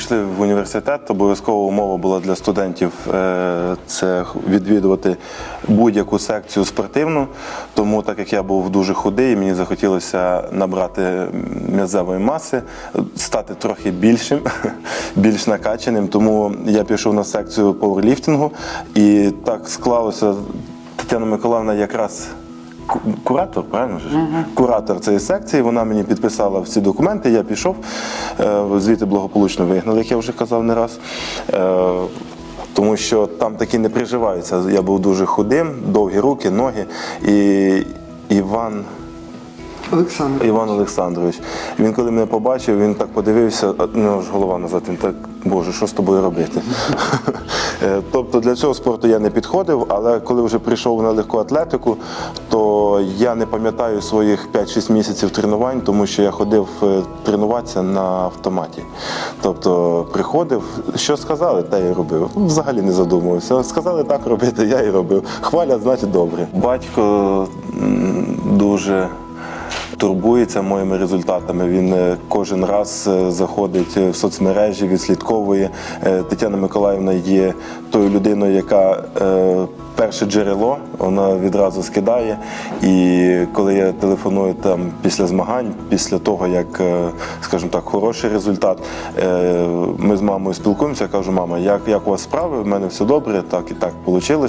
Прийшли в університет, обов'язкова умова була для студентів е, це відвідувати будь-яку секцію спортивну. Тому, так як я був дуже худий, мені захотілося набрати м'язевої маси, стати трохи більшим, більш накачаним. Тому я пішов на секцію пауерліфтингу, і так склалося. Тетяна Миколаївна якраз куратор, правильно ж? Куратор цієї секції. Вона мені підписала всі документи. Я пішов. е, Звідти благополучно вигнали, як я вже казав не раз. Е, Тому що там такі не приживаються. Я був дуже худим, довгі руки, ноги. І Іван. Олександр. Іван Олександрович. Він коли мене побачив, він так подивився, а, ну аж голова назад. Він так, Боже, що з тобою робити? Е, тобто для цього спорту я не підходив, але коли вже прийшов на легку атлетику, то я не пам'ятаю своїх 5-6 місяців тренувань, тому що я ходив е, тренуватися на автоматі. Тобто приходив, що сказали, те і робив. Взагалі не задумувався. Сказали так робити, я і робив. Хвалять, значить добре. Батько дуже турбується моїми результатами. Він е, кожен раз е, заходить в соцмережі, відслідковує. Е, Тетяна Миколаївна є тою людиною, яка е, перше джерело, вона відразу скидає. І коли я телефоную там після змагань, після того, як, е, скажімо так, хороший результат, е, ми з мамою спілкуємося, я кажу, мама, як, як у вас справи? В мене все добре, так і так вийшло,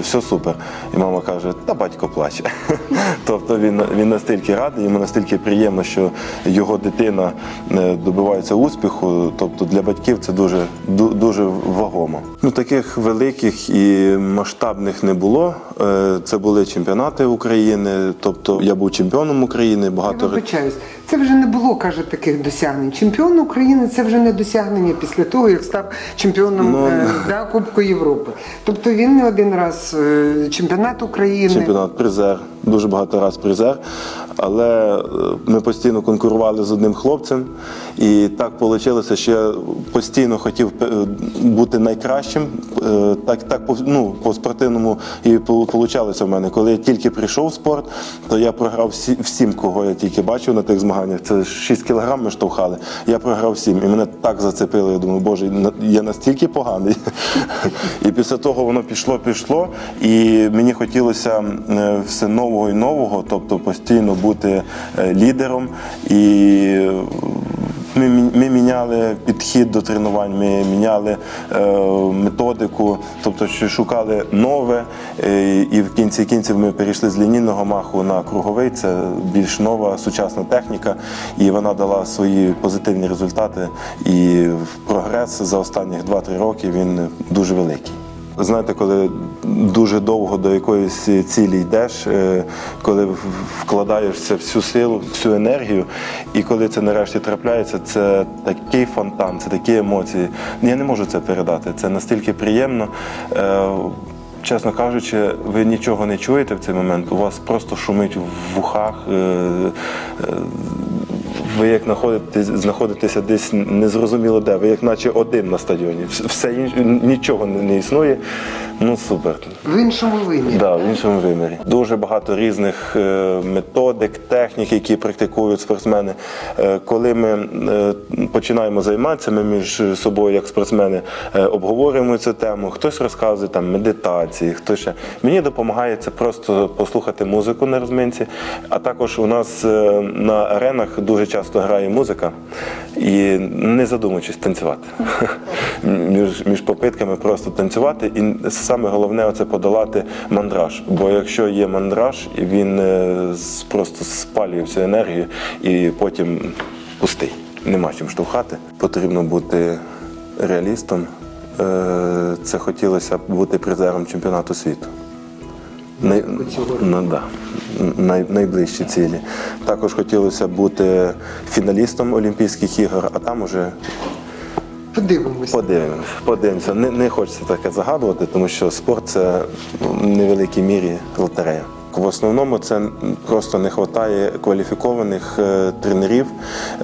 все супер. І мама каже, та батько плаче. Тобто він, він настільки радий, йому настільки приємно, що його дитина е, добивається успіху. Тобто для батьків це дуже, дуже вагомо. Ну, таких великих і масштабних не було. Е, Це були чемпіонати України, тобто я був чемпіоном України, Я багато вибачаюсь. Це вже не було, каже, таких досягнень. Чемпіон України це вже не досягнення після того, як став чемпіоном Ну, е, да, Кубку Європи. Тобто він не один раз е, чемпіонат України. чемпіонат, призер, дуже багато раз призер. Але ми постійно конкурували з одним хлопцем, і так вийшло, що я постійно хотів бути найкращим. Так, так ну, по спортивному і вийшло в мене. Коли я тільки прийшов в спорт, то я програв всі, всім, кого я тільки бачив на тих змаганнях. Це 6 кілограм ми штовхали. Я програв всім. І мене так зацепило. Я думаю, боже, я настільки поганий. І після того воно пішло, пішло. І мені хотілося е, все нового і нового, тобто постійно бути е, лідером. І ми, ми міняли підхід до тренувань, ми міняли е, методику, тобто шукали нове. Е, і в кінці кінців ми перейшли з лінійного маху на круговий. Це більш нова сучасна техніка, і вона дала свої позитивні результати. І прогрес за останні 2-3 роки він дуже великий. Знаєте, коли дуже довго до якоїсь цілі йдеш, е, коли вкладаєшся всю силу, всю енергію, і коли це нарешті трапляється, це такий фонтан, це такі емоції. Я не можу це передати. Це настільки приємно. Е, Чесно кажучи, ви нічого не чуєте в цей момент. У вас просто шумить в вухах. Ви як знаходитесь, знаходитеся десь незрозуміло де, ви як наче один на стадіоні. Все інше нічого не існує. Ну супер. В іншому вимірі. Да, в іншому вимірі. Дуже багато різних е, методик, технік, які практикують спортсмени. Е, Коли ми е, починаємо займатися, ми між собою, як спортсмени, обговорюємо цю тему. Хтось розказує там медитації, хтось ще. Мені допомагає це просто послухати музику на розминці. А також у нас на аренах дуже часто грає музика і не задумуючись танцювати. між, між попитками просто танцювати. І саме головне це подолати мандраж. Бо якщо є мандраж, він е, просто спалює всю енергію і потім пустий. Нема чим штовхати. Потрібно бути реалістом. Е, Це хотілося б бути призером чемпіонату світу. Най, ну, да, най, найближчі цілі. Також хотілося б бути фіналістом Олімпійських ігор, а там уже Подивимося. Подивимось, подивимося. Не, не хочеться таке загадувати, тому що спорт це в невеликій мірі лотерея. В основному це просто не вистачає кваліфікованих е, тренерів.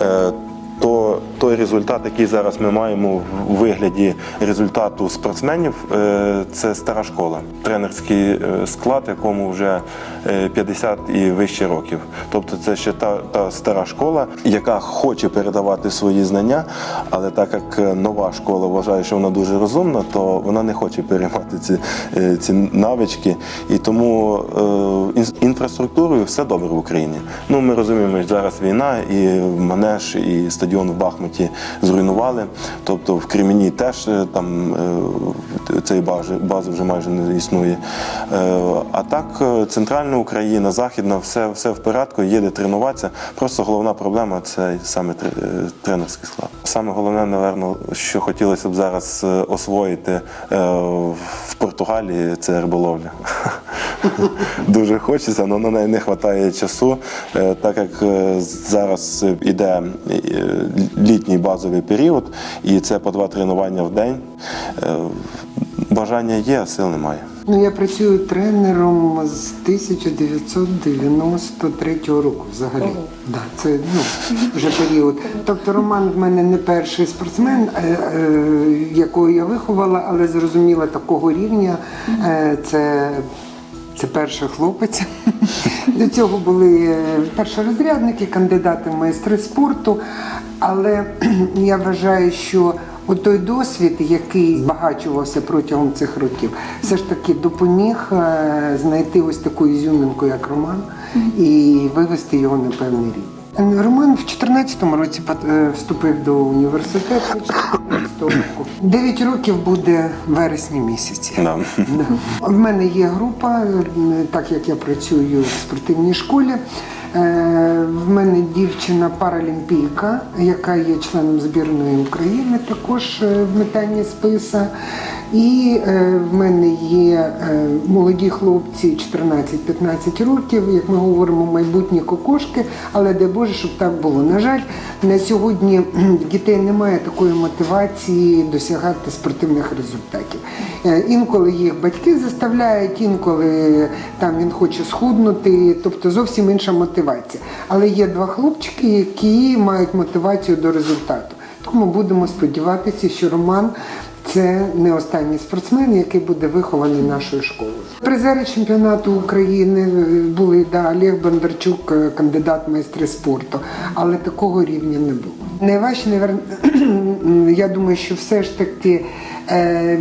Е, то той результат, який зараз ми маємо в вигляді результату спортсменів, е, це стара школа, тренерський е, склад, якому вже е, 50 і вище років. Тобто, це ще та, та стара школа, яка хоче передавати свої знання, але так як е, нова школа вважає, що вона дуже розумна, то вона не хоче переймати ці, е, ці навички. І тому е, інфраструктурою все добре в Україні. Ну ми розуміємо, що зараз війна, і манеж, і стадіон в Бахмуті зруйнували. Тобто в Кремені теж е, там е, цієї бази, бази вже майже не існує. Е, А так, центральна Україна, західна, все, все в порядку, є де тренуватися. Просто головна проблема це саме тренерський склад. Саме головне, напевно, що хотілося б зараз освоїти в Португалії, це риболовля. Дуже хочеться, але на неї не вистачає часу, е, так як е, зараз іде е, літній базовий період, і це по два тренування в день. Bажання є, а сил немає. Ну, я працюю тренером з 1993 року взагалі. Да, це ну, вже період. Тобто Роман в мене не перший спортсмен, е, е, якого я виховала, але зрозуміла такого рівня. Е, це це перший хлопець. До цього були е, першорозрядники, кандидати в майстри спорту. Але я вважаю, що той досвід, який збагачувався протягом цих років, все ж таки допоміг е, знайти ось таку ізюминку, як Роман, і вивести його на певний рівень. Роман в 2014 році е, вступив до університету 14 року. Дев'ять років буде в вересні місяці. Да. Да. В мене є група, е, так як я працюю в спортивній школі. Е, В мене дівчина паралімпійка, яка є членом збірної України, також е, в метанні списа. І е, в мене є молоді хлопці 14-15 років, як ми говоримо, майбутні кокошки, але дай Боже, щоб так було. На жаль, на сьогодні дітей немає такої мотивації досягати спортивних результатів. Інколи їх батьки заставляють, інколи там він хоче схуднути, тобто зовсім інша мотивація. Але є два хлопчики, які мають мотивацію до результату. Тому будемо сподіватися, що Роман це не останній спортсмен, який буде вихований нашою школою. Призери чемпіонату України були да, Олег Бондарчук, е, кандидат майстри спорту, але такого рівня не було. Найважче, я думаю, що все ж таки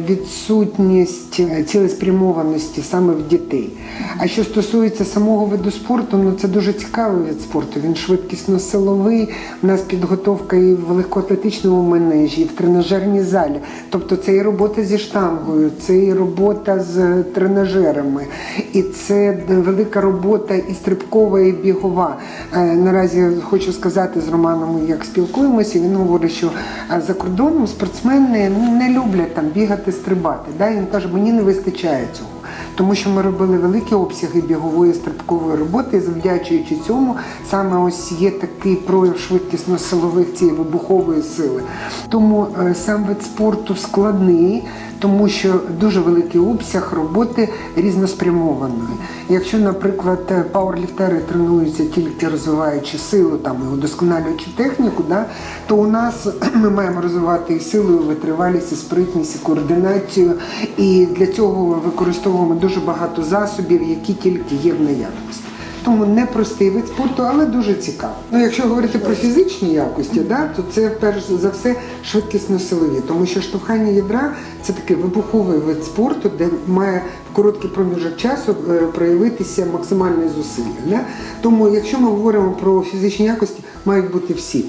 відсутність е, цілеспрямованості саме в дітей. А що стосується самого виду спорту, ну це дуже цікавий вид спорту. Він швидкісно силовий. У нас підготовка і в легкоатлетичному манежі, і в тренажерній залі. Тобто це і робота зі штангою, це і робота з тренажерами, і це велика робота і стрибкова, і бігова. Е, Наразі хочу сказати з Романом, як спілкуємося. Він говорить, що е, за кордоном спортсмени не люблять там бігати, стрибати. Да? І Він каже, мені не вистачає цього. Тому що ми робили великі обсяги бігової стрибкової роботи, і завдячуючи цьому, саме ось є такий прояв швидкісно-силових цієї вибухової сили. Тому е, сам вид спорту складний, тому що дуже великий обсяг роботи різноспрямованої. Якщо, наприклад, е, пауерліфтери тренуються тільки розвиваючи силу там і удосконалюючи техніку, да, то у нас ми маємо розвивати і силу, і витривалість, і спритність, і координацію. І для цього використовуємо дуже багато засобів, які тільки є в наявності. Тому непростий вид спорту, але дуже цікавий. Ну, якщо говорити про фізичні якості, да, то це перш за все швидкісно-силові, тому що штовхання ядра це такий вибуховий вид спорту, де має в короткий проміжок часу е, проявитися максимальне зусилля. Да? Тому, якщо ми говоримо про фізичні якості, мають бути всі.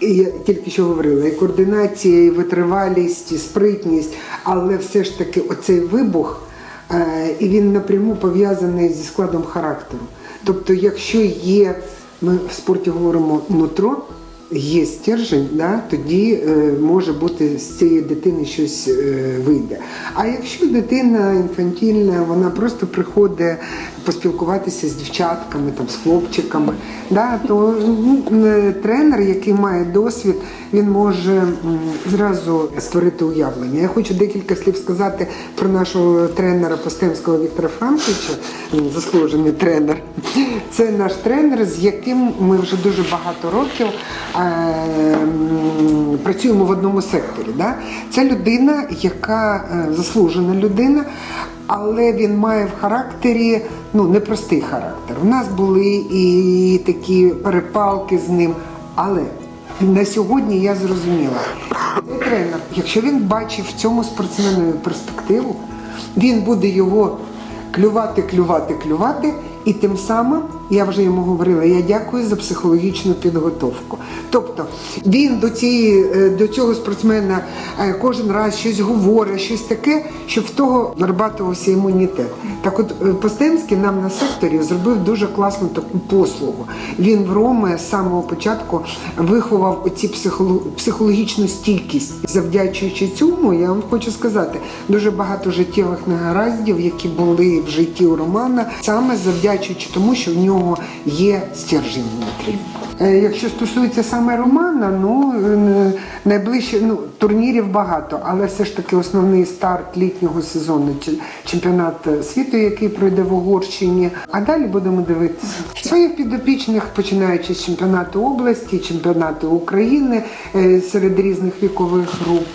Я тільки що говорила, і координація, і витривалість, і спритність, але все ж таки оцей вибух, і він напряму пов'язаний зі складом характеру. Тобто, якщо є, ми в спорті говоримо нутро, є стержень, да, тоді е, може бути з цієї дитини щось е, вийде. А якщо дитина інфантільна, вона просто приходить поспілкуватися з дівчатками, там, з хлопчиками, да, то ну, е, тренер, який має досвід, він може зразу створити уявлення. Я хочу декілька слів сказати про нашого тренера Постемського Віктора Франковича, заслужений тренер. Це наш тренер, з яким ми вже дуже багато років працюємо в одному секторі. Да? Це людина, яка е, заслужена людина, але він має в характері ну, непростий характер. У нас були і такі перепалки з ним, але на сьогодні я зрозуміла, цей тренер, якщо він бачив в цьому спортсменові перспективу, він буде його клювати, клювати, клювати. І тим самим я вже йому говорила, я дякую за психологічну підготовку. Тобто він до цієї е, до цього спортсмена е, кожен раз щось говорить, щось таке, щоб в того вирабатувався імунітет. Так от е, Постемський нам на секторі зробив дуже класну таку послугу. Він в Роми з самого початку виховав оці психологічну стійкість. Завдячуючи цьому, я вам хочу сказати, дуже багато життєвих негараздів, які були в житті у Романа, саме завдячуючи тому, що в нього є стержень внутрі. Е, Якщо стосується саме Романа, ну е, найближче ну турнірів багато, але все ж таки основний старт літнього сезону чемпіонат світу, який пройде в Угорщині. А далі будемо дивитися своїх підопічних, починаючи з чемпіонату області, чемпіонату України е, серед різних вікових груп.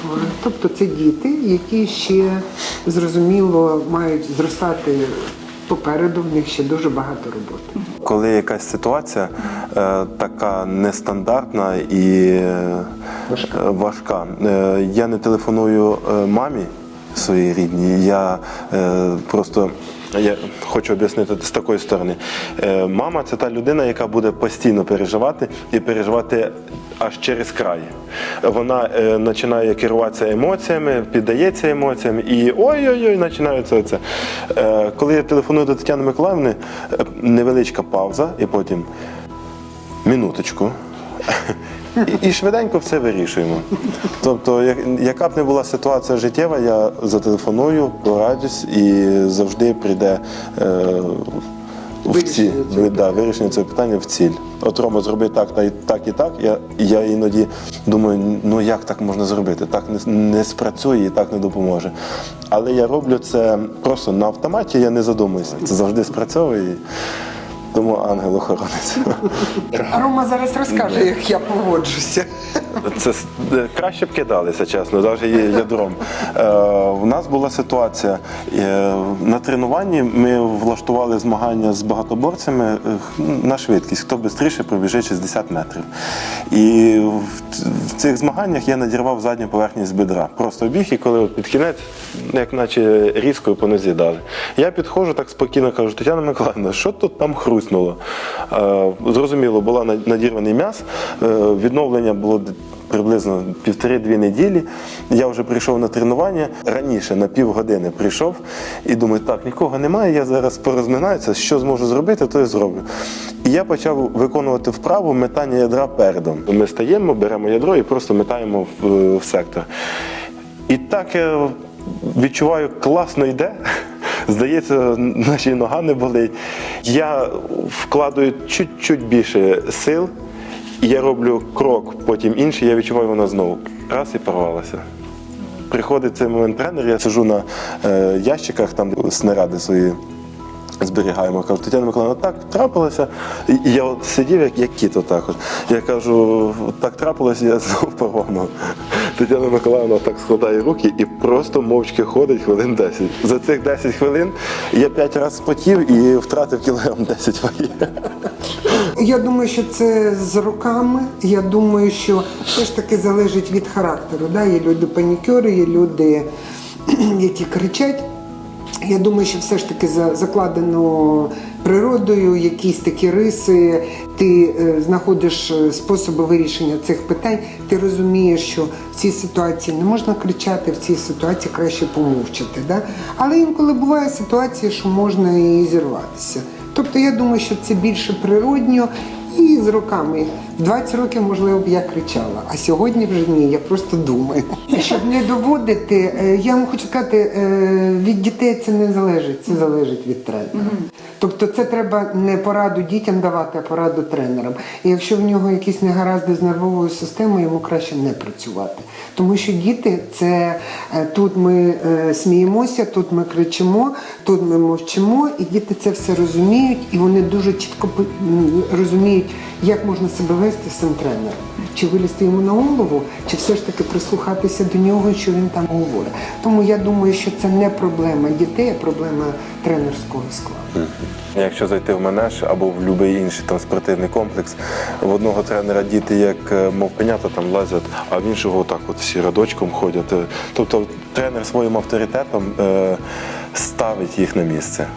Тобто це діти, які ще зрозуміло мають зростати попереду. В них ще дуже багато роботи. Коли якась ситуація е, така нестандартна і е, важка, е, я не телефоную е, мамі своїй рідній, я е, просто. Я хочу об'яснити з такої сторони. Е, Мама це та людина, яка буде постійно переживати і переживати аж через край. Вона е, починає керуватися емоціями, піддається емоціям і ой-ой-ой, починається це. Е, коли я телефоную до Тетяни Миколаївни, е, невеличка пауза, і потім минуточку. І, швиденько все вирішуємо. Тобто, як- яка б не була ситуація життєва, я зателефоную, порадюсь і завжди прийде е, в ціль, цього да, вирішення цього питання в ціль. От Рома, зроби так, та так і так. Я, я іноді думаю, ну як так можна зробити? Так не, не спрацює і так не допоможе. Але я роблю це просто на автоматі, я не задумуюся. Це завжди спрацьовує. Тому ангел-охоронець. Рома зараз розкаже, як я поводжуся. Це е, краще б кидалися, чесно, навіть є ядром. Е, у нас була ситуація е, на тренуванні. Ми влаштували змагання з багатоборцями е, на швидкість, хто швидше пробіжить 60 метрів. І в, в цих змаганнях я надірвав задню поверхність бедра. Просто біг, і коли під кінець, як наче різкою по нозі дали. Я підходжу так спокійно, кажу, Тетяна Миколаївна, що тут там хруснуло? Е, зрозуміло, була надірваний м'яз, е, відновлення було приблизно півтори-дві неділі. Я вже прийшов на тренування раніше, на півгодини прийшов і думаю, так, нікого немає, я зараз порозминаюся, що зможу зробити, то і зроблю. І я почав виконувати вправу метання ядра передом. Ми стаємо, беремо ядро і просто метаємо в, в сектор. І так я відчуваю, класно йде. Здається, й нога не болить. Я вкладаю чуть-чуть більше сил, і я роблю крок, потім інший, я відчуваю, вона знову раз і порвалася. Приходить цей момент тренер, я сижу на е, ящиках, там снаряди свої зберігаємо. Кажу, Тетяна Миколаївна, так трапилося. І я от сидів, як, як кіт отак. От. Я кажу, так трапилося, я знову порвав. Тетяна Миколаївна так складає руки і просто мовчки ходить хвилин 10. За цих 10 хвилин я 5 разів спотів і втратив кілограм 10 ваги. Я думаю, що це з роками. Я думаю, що все ж таки залежить від характеру. Да? Є люди панікери, є люди, які кричать. Я думаю, що все ж таки за- закладено природою якісь такі риси. Ти е, знаходиш е, способи вирішення цих питань. Ти розумієш, що в цій ситуації не можна кричати, в цій ситуації краще помовчати. Да? Але інколи буває ситуація, що можна і зірватися. Тобто я думаю, що це більше природньо і з роками. В 20 років, можливо, б я кричала, а сьогодні вже ні, я просто думаю. Щоб не доводити, е, я вам хочу сказати, е, від дітей це не залежить, це залежить від тренера. Тобто це треба не пораду дітям давати, а пораду тренерам. І якщо в нього якісь негаразди з нервовою системою, йому краще не працювати. Тому що діти це е, тут ми сміємося, тут ми кричимо, тут ми мовчимо, і діти це все розуміють, і вони дуже чітко розуміють, як можна себе вести. Вести з цим тренером. Чи вилізти йому на голову, чи все ж таки прислухатися до нього, що він там говорить. Тому я думаю, що це не проблема дітей, а проблема тренерського складу. Якщо зайти в манеж або в будь-який інший там спортивний комплекс, в одного тренера діти як е, мов пенята там лазять, а в іншого отак от всі радочком ходять. Е, Тобто тренер своїм авторитетом е, ставить їх на місце.